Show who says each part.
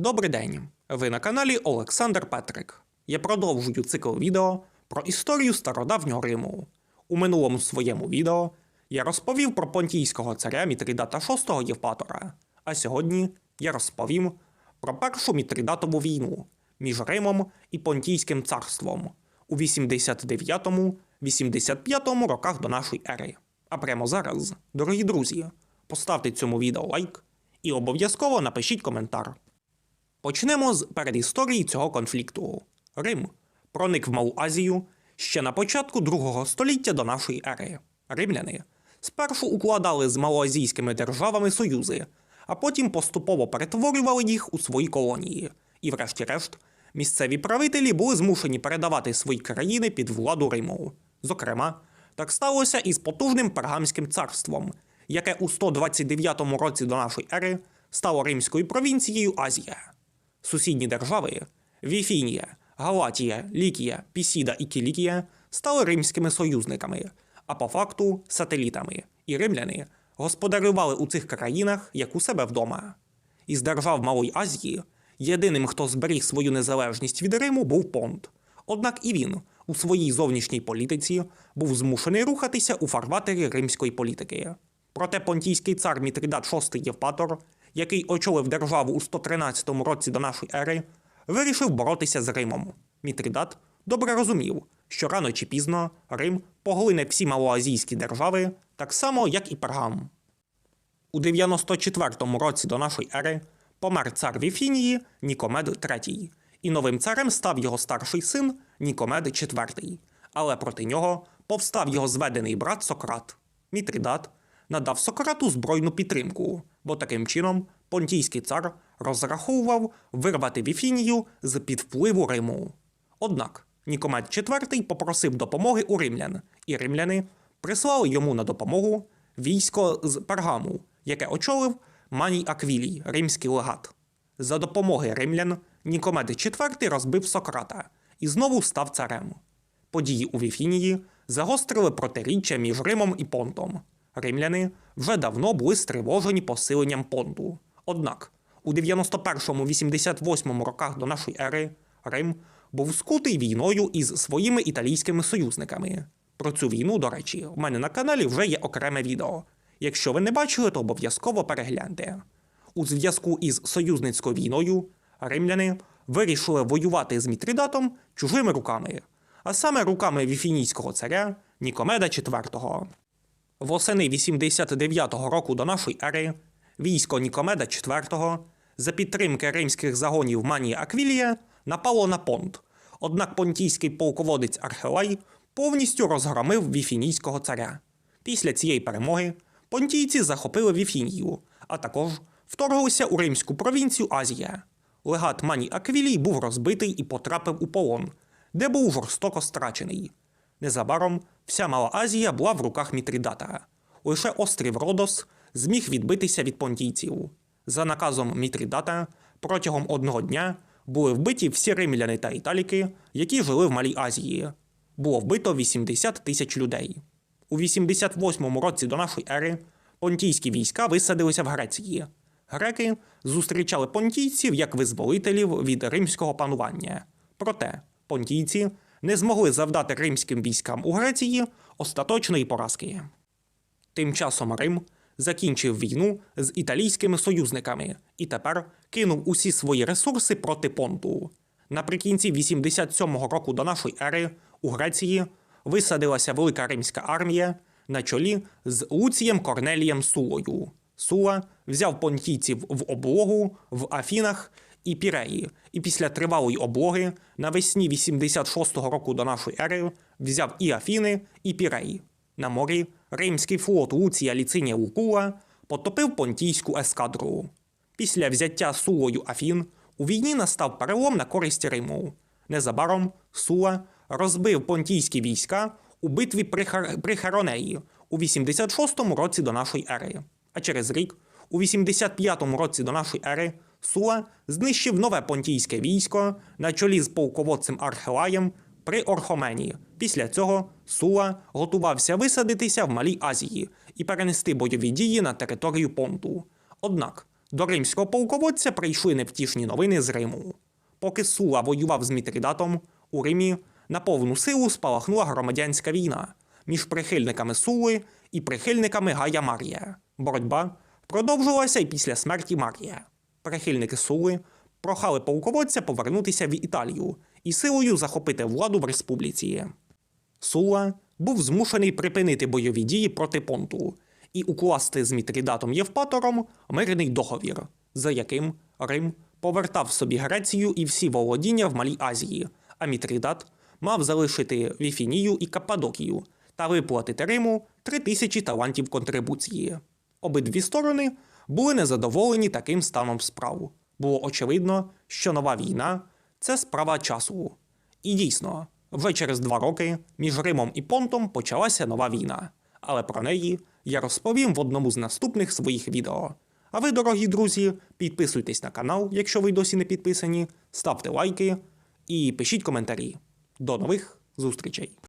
Speaker 1: Добрий день! Ви на каналі Олександр Петрик. Я продовжую цикл відео про історію стародавнього Риму. У минулому своєму відео я розповів про понтійського царя Мітридата VI Євпатора, а сьогодні я розповім про першу Мітридатову війну між Римом і Понтійським царством у 89-85 роках до нашої ери. А прямо зараз, дорогі друзі, поставте цьому відео лайк і обов'язково напишіть коментар. Почнемо з передісторії цього конфлікту. Рим проник в Малу Азію ще на початку другого століття до нашої ери. Римляни спершу укладали з малоазійськими державами союзи, а потім поступово перетворювали їх у свої колонії. І, врешті-решт, місцеві правителі були змушені передавати свої країни під владу Риму. Зокрема, так сталося і з потужним Пергамським царством, яке у 129 році до нашої ери стало римською провінцією Азія. Сусідні держави Віфінія, Галатія, Лікія, Пісіда і Кілікія стали римськими союзниками, а по факту сателітами, і римляни господарювали у цих країнах як у себе вдома. Із держав Малої Азії єдиним, хто зберіг свою незалежність від Риму, був Понт. Однак і він у своїй зовнішній політиці був змушений рухатися у фарватері римської політики. Проте понтійський цар Мітридат VI Євпатор, який очолив державу у 113 році до нашої ери, вирішив боротися з Римом. Мітридат добре розумів, що рано чи пізно Рим поглине всі малоазійські держави, так само, як і Пергам. У 94 році до нашої ери помер цар Віфінії Нікомед III, і новим царем став його старший син Нікомед IV. Але проти нього повстав його зведений брат Сократ. Мітридат надав Сократу збройну підтримку, бо таким чином понтійський цар розраховував вирвати Віфінію з під впливу Риму. Однак Нікомед IV попросив допомоги у римлян, і римляни прислали йому на допомогу військо з Пергаму, яке очолив Маній Аквілій, римський легат. За допомоги римлян Нікомед IV розбив Сократа і знову став царем. Події у Віфінії загострили протиріччя між Римом і Понтом. Римляни вже давно були стривожені посиленням понту. Однак у 91-88 роках до нашої ери Рим був скутий війною із своїми італійськими союзниками. Про цю війну, до речі, в мене на каналі вже є окреме відео. Якщо ви не бачили, то обов'язково перегляньте. У зв'язку із союзницькою війною римляни вирішили воювати з Мітридатом чужими руками, а саме руками віфінійського царя Нікомеда IV. Восени 89-го року до нашої ери військо Нікомеда IV за підтримки римських загонів Манія Аквілія напало на понт. Однак понтійський полководець Архелай повністю розгромив віфінійського царя. Після цієї перемоги понтійці захопили Віфінію, а також вторглися у римську провінцію Азія. Легат Маній Аквілій був розбитий і потрапив у полон, де був жорстоко страчений. Незабаром вся Мала Азія була в руках Мітридата. Лише острів Родос зміг відбитися від понтійців. За наказом Мітридата протягом одного дня були вбиті всі римляни та італіки, які жили в Малій Азії. Було вбито 80 тисяч людей. У 88 році до нашої ери понтійські війська висадилися в Греції. Греки зустрічали понтійців як визволителів від римського панування. Проте понтійці не змогли завдати римським військам у Греції остаточної поразки. Тим часом Рим закінчив війну з італійськими союзниками і тепер кинув усі свої ресурси проти понту. Наприкінці 87-го року до нашої ери у Греції висадилася велика римська армія на чолі з Луцієм Корнелієм Сулою. Сула взяв понтійців в облогу в Афінах і Піреї, і після тривалої облоги навесні 86-го року до нашої ери взяв і Афіни, і Піреї. На морі римський флот Луція Ліцинія Лукула потопив понтійську ескадру. Після взяття Сулою Афін у війні настав перелом на користь Риму. Незабаром Сула розбив понтійські війська у битві при, Хар... при Херонеї у 86-му році до нашої ери. А через рік, у 85-му році до нашої ери, Сула знищив нове понтійське військо на чолі з полководцем Архелаєм при Орхомені. Після цього Сула готувався висадитися в Малій Азії і перенести бойові дії на територію понту. Однак До римського полководця прийшли невтішні новини з Риму. Поки Сула воював з Мітридатом, у Римі на повну силу спалахнула громадянська війна між прихильниками Сули і прихильниками Гая Марія. Боротьба продовжувалася і після смерті Марія. Прихильники Сули прохали полководця повернутися в Італію і силою захопити владу в республіці. Сула був змушений припинити бойові дії проти понту і укласти з Мітрідатом Євпатором мирний договір, за яким Рим повертав собі Грецію і всі володіння в Малій Азії, а Мітрідат мав залишити Віфінію і Каппадокію та виплатити Риму три тисячі талантів контрибуції. Обидві сторони були незадоволені таким станом справ. Було очевидно, що нова війна це справа часу. І дійсно, вже через два роки між Римом і Понтом почалася нова війна. Але про неї я розповім в одному з наступних своїх відео. А ви, дорогі друзі, підписуйтесь на канал, якщо ви досі не підписані, ставте лайки і пишіть коментарі. До нових зустрічей!